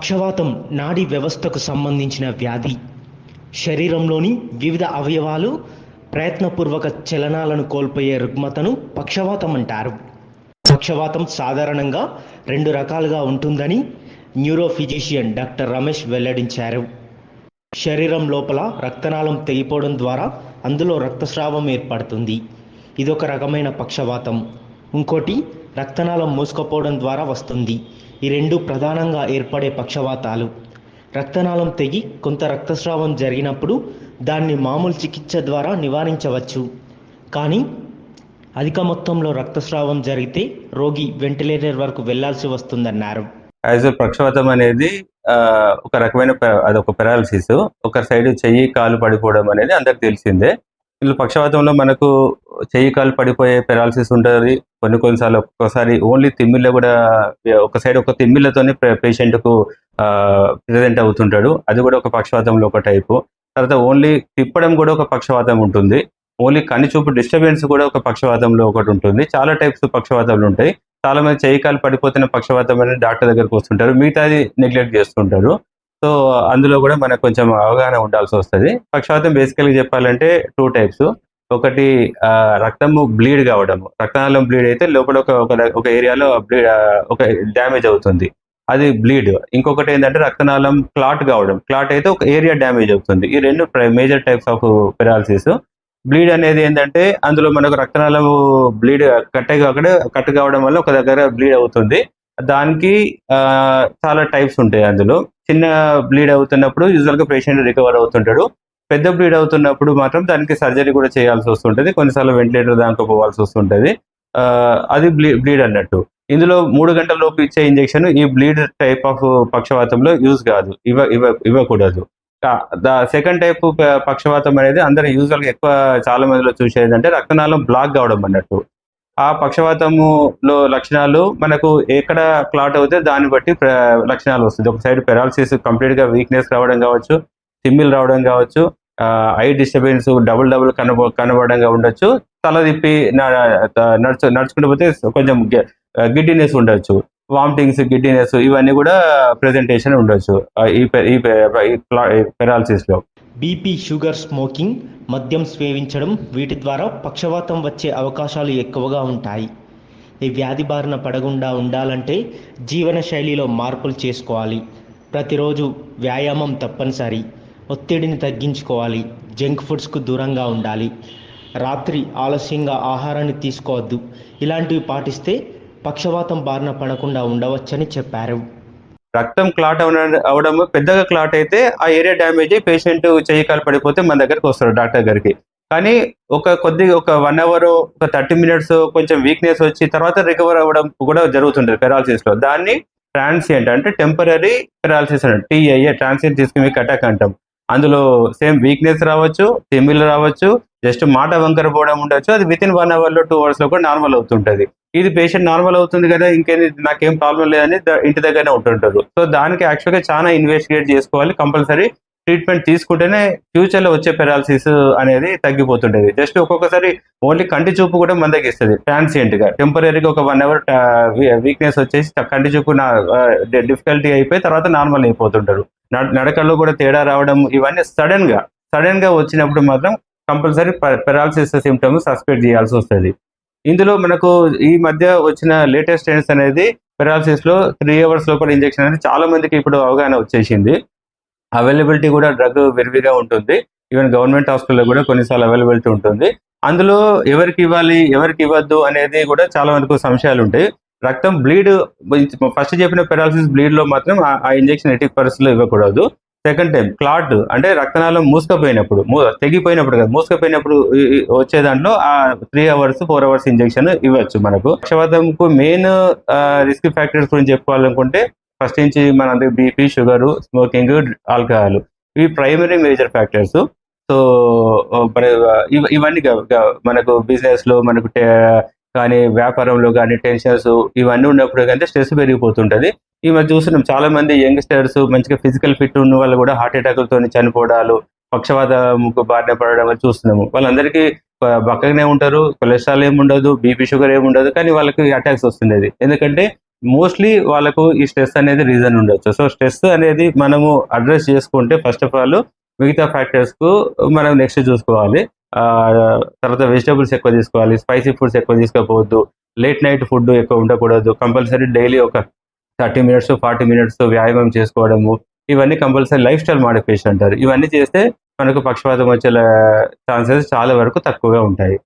పక్షవాతం నాడీ వ్యవస్థకు సంబంధించిన వ్యాధి. శరీరంలోని వివిధ అవయవాలు ప్రయత్నపూర్వక చలనాలను కోల్పోయే రుగ్మతను పక్షవాతం అంటారు. పక్షవాతం సాధారణంగా రెండు రకాలుగా ఉంటుందని న్యూరోఫిజిషియన్ డాక్టర్ రమేష్ వెల్లడించారు. శరీరం లోపల రక్తనాళం తెగిపోవడం ద్వారా అందులో రక్తస్రావం ఏర్పడుతుంది. ఇదొక రకమైన పక్షవాతం. ఇంకోటి రక్తనాళం మూసుకుపోవడం ద్వారా వస్తుంది. ఈ రెండు ప్రధానంగా ఏర్పడే పక్షవాతాలు. రక్తనాళం తెగి కొంత రక్తస్రావం జరిగినప్పుడు దాన్ని మామూలు చికిత్స ద్వారా నివారించవచ్చు. కానీ అధిక మొత్తంలో రక్తస్రావం జరిగితే రోగి వెంటిలేటర్ వరకు వెళ్ళాల్సి వస్తుందన్నారు. యాజ్ పక్షవాతం అనేది ఒక రకమైన అది అదొక పెరాలసిస్. ఒక సైడ్ చెయ్యి కాలు పడిపోవడం అనేది అందరికి తెలిసిందే. వీళ్ళు పక్షవాతంలో మనకు చెయ్యి కాలు పడిపోయే పెరాలసిస్ ఉంటుంది. కొన్ని కొన్నిసార్లు ఒక్కొక్కసారి ఓన్లీ తిమ్మిళ్ళ కూడా ఒక సైడ్ ఒక తిమ్మిళ్ళతోనే పేషెంట్కు ప్రెజెంట్ అవుతుంటాడు. అది కూడా ఒక పక్షవాతంలో ఒక టైపు తర్వాత ఓన్లీ తిప్పడం కూడా ఒక పక్షవాతం ఉంటుంది. ఓన్లీ కన్ను చూపు డిస్టర్బెన్స్ కూడా ఒక పక్షవాతంలో ఒకటి ఉంటుంది. చాలా టైప్స్ పక్షవాతాలు ఉంటాయి. చాలా మంది చేయి కాలు పడిపోతున్న పక్షవాతం అనేది డాక్టర్ దగ్గరకు వస్తుంటారు. మిగతాది నెగ్లెక్ట్ చేస్తుంటారు. సో అందులో కూడా మనకు కొంచెం అవగాహన ఉండాల్సి వస్తుంది. పక్షవాతం బేసికల్గా చెప్పాలంటే టూ టైప్స్ ఒకటి రక్తము బ్లీడ్ కావడం రక్తనాళం బ్లీడ్ అయితే లోపల ఒక ఒక- ఏరియాలో బ్లీడ్ ఒక డ్యామేజ్ అవుతుంది. అది బ్లీడ్ ఇంకొకటి ఏంటంటే రక్తనాళం క్లాట్ కావడం. క్లాట్ అయితే ఒక ఏరియా డ్యామేజ్ అవుతుంది. ఈ రెండు major types of paralysis bleed అనేది ఏంటంటే అందులో మనకు రక్తనాళం బ్లీడ్ కట్ అక్కడ కట్ కావడం వల్ల ఒక దగ్గర బ్లీడ్ అవుతుంది. దానికి ఆ, చాలా టైప్స్ ఉంటాయి అందులో. చిన్న బ్లీడ్ అవుతున్నప్పుడు యూజువల్గా పేషెంట్ రికవర్ అవుతుంటాడు. పెద్ద బ్లీడ్ అవుతున్నప్పుడు మాత్రం దానికి సర్జరీ కూడా చేయాల్సి వస్తుంటది. కొన్నిసార్లు వెంటిలేటర్ దానికి పోవాల్సి వస్తుంటది. ఆ, అది బ్లీ బ్లీడ్ అన్నట్టు. ఇందులో మూడు గంటల లోపు ఇచ్చే ఇంజెక్షన్ ఈ బ్లీడ్ టైప్ ఆఫ్ పక్షవాతంలో యూజ్ కాదు. ఇవ్వ ఇవ్వ ఇవ్వకూడదు. సెకండ్ టైప్ పక్షవాతం అనేది అందరూ యూజువల్గా ఎక్కువ చాలా మందిలో చూసేది అంటే రక్తనాళం బ్లాక్ కావడం అన్నట్టు. ఆ పక్షవాతములో లక్షణాలు మనకు ఎక్కడ క్లాట్ అవుతే దాన్ని బట్టి లక్షణాలు వస్తుంది ఒక సైడ్ పెరాలసిస్ కంప్లీట్గా వీక్నెస్ రావడం కావచ్చు సిమ్మిల్ రావడం కావచ్చు ఐ డిస్టర్బెన్స్ డబుల్ డబుల్ కనబ కనబడంగా ఉండొచ్చు. తల తిప్పి నడుచు నడుచుకుంటూ పోతే కొంచెం గిడ్డినెస్ ఉండొచ్చు. వామిటింగ్స్ గిడ్డినెస్ ఇవన్నీ కూడా ప్రెజెంటేషన్ ఉండొచ్చు. ఈ పెరాలసిస్లో లో. బీపీ షుగర్ స్మోకింగ్ మద్యం సేవించడం వీటి ద్వారా పక్షవాతం వచ్చే అవకాశాలు ఎక్కువగా ఉంటాయి. ఈ వ్యాధి బారిన పడకుండా ఉండాలంటే జీవన శైలిలో మార్పులు చేసుకోవాలి. ప్రతిరోజు వ్యాయామం తప్పనిసరి. ఒత్తిడిని తగ్గించుకోవాలి. జంక్ ఫుడ్స్కు దూరంగా ఉండాలి. రాత్రి ఆలస్యంగా ఆహారాన్ని తీసుకోవద్దు. ఇలాంటివి పాటిస్తే పక్షవాతం బారిన పడకుండా ఉండవచ్చని చెప్పారు. రక్తం క్లాట్ అవడం అవడం పెద్దగా క్లాట్ అయితే ఆ ఏరియా డ్యామేజ్ అయ్యి పేషెంట్ చెయ్యి కాలు పడిపోతే మన దగ్గరికి వస్తారు డాక్టర్ గారికి. కానీ ఒక కొద్దిగా ఒక వన్ అవర్ ఒక థర్టీ మినిట్స్ కొంచెం వీక్నెస్ వచ్చి తర్వాత రికవర్ అవ్వడం కూడా జరుగుతుంటుంది పెరాలసిస్లో. దాన్ని ట్రాన్సియంట్ అంటే టెంపరీ పెరాలసిస్ అంటే టీఐఏ ట్రాన్సియంట్ తీసుకుని అటాక్ అంటాం. అందులో సేమ్ వీక్నెస్ రావచ్చు తిమ్మిలు రావచ్చు జస్ట్ మాట వంకర పోవడం ఉండొచ్చు అది విత్ ఇన్ వన్ అవర్లో టూ అవర్స్లో కూడా నార్మల్ అవుతుంటది. ఇది పేషెంట్ నార్మల్ అవుతుంది కదా ఇంకేం నాకేం ప్రాబ్లం లేదని ఇంటి దగ్గరనే ఉంటుంటారు. సో దానికి యాక్చువల్గా చాలా ఇన్వెస్టిగేట్ చేసుకోవాలి. కంపల్సరీ ట్రీట్మెంట్ తీసుకుంటేనే ఫ్యూచర్లో వచ్చే పెరాలసిస్ అనేది తగ్గిపోతుంటది. జస్ట్ ఒక్కొక్కసారి ఓన్లీ కంటి చూపు కూడా మన దగ్గర ఇస్తుంది. ట్రాన్సియంట్గా. టెంపరీగా ఒక వన్ అవర్ వీక్నెస్ వచ్చేసి కంటి చూపు డిఫికల్టీ అయిపోయి తర్వాత నార్మల్ అయిపోతుంటారు. నడకల్లో కూడా తేడా రావడం ఇవన్నీ సడన్గా సడన్గా వచ్చినప్పుడు మాత్రం కంపల్సరీ పెరాలసిస్ సిమ్టమ్ సస్పెక్ట్ చేయాల్సి వస్తుంది. ఇందులో మనకు ఈ మధ్య వచ్చిన లేటెస్ట్ ట్రెండ్స్ అనేది పెరాలసిస్లో త్రీ అవర్స్ లోపల ఇంజెక్షన్ అనేది చాలా మందికి ఇప్పుడు అవగాహన వచ్చేసింది. అవైలబిలిటీ కూడా డ్రగ్ విరివిగా ఉంటుంది. ఈవెన్ గవర్నమెంట్ హాస్పిటల్లో కూడా కొన్నిసార్లు అవైలబిలిటీ ఉంటుంది. అందులో ఎవరికి ఇవ్వాలి ఎవరికి ఇవ్వద్దు అనేది కూడా చాలా మందికి సంశయాలు ఉంటాయి. రక్తం బ్లీడ్ ఫస్ట్ చెప్పిన పెరాలసిస్ బ్లీడ్లో మాత్రం ఆ- ఇంజెక్షన్ ఎట్టి పరిస్థితుల్లో ఇవ్వకూడదు. సెకండ్ టైం క్లాట్ అంటే రక్తనాళం మూసుకపోయినప్పుడు తెగిపోయినప్పుడు కదా మూసుకపోయినప్పుడు వచ్చే దాంట్లో ఆ three hours four hours injection ఇవ్వచ్చు మనకు. పక్షవాతంకు మెయిన్ రిస్క్ ఫ్యాక్టర్స్ గురించి చెప్పుకోవాలనుకుంటే ఫస్ట్ నుంచి మన బీపీ షుగర్ స్మోకింగ్ ఆల్కహాల్ ఇవి ప్రైమరీ మేజర్ ఫ్యాక్టర్స్ సో ఇవన్నీ మనకు బిజినెస్లో మనకు కానీ వ్యాపారంలో కానీ టెన్షన్స్ ఇవన్నీ ఉన్నప్పుడు కంటే స్ట్రెస్ పెరిగిపోతుంటది. ఈ మధ్య చూస్తున్నాం చాలా మంది యంగ్స్టర్స్ మంచిగా ఫిజికల్ ఫిట్ ఉన్న వాళ్ళు కూడా హార్ట్ అటాక్లతో చనిపోవడాలు పక్షవాతముకు బారిన పడడం వల్ల చూస్తున్నాము. వాళ్ళందరికీ బ- బక్కగానే ఉంటారు కొలెస్ట్రాల్ ఏమి ఉండదు బీపీ షుగర్ ఏమి ఉండదు కానీ వాళ్ళకి అటాక్స్ వస్తుండేది. ఎందుకంటే మోస్ట్లీ వాళ్ళకు ఈ స్ట్రెస్ అనేది రీజన్ ఉండొచ్చు. సో స్ట్రెస్ అనేది మనము అడ్రస్ చేసుకుంటే ఫస్ట్ ఆఫ్ ఆల్ మిగతా ఫ్యాక్టర్స్కు మనం నెక్స్ట్ చూసుకోవాలి. తర్వాత వెజిటబుల్స్ ఎక్కువ తీసుకోవాలి స్పైసీ ఫుడ్స్ ఎక్కువ తీసుకోకపోవద్దు లేట్ నైట్ ఫుడ్ ఎక్కువ ఉండకూడదు కంపల్సరీ డైలీ ఒక థర్టీ మినిట్స్ ఫార్టీ మినిట్స్ వ్యాయామం చేసుకోవడము ఇవన్నీ కంపల్సరీ లైఫ్ స్టైల్ మాడిఫికేషన్ అంటారు. ఇవన్నీ చేస్తే మనకు పక్షపాతం వచ్చే ఛాన్సెస్ చాలా వరకు తక్కువగా ఉంటాయి.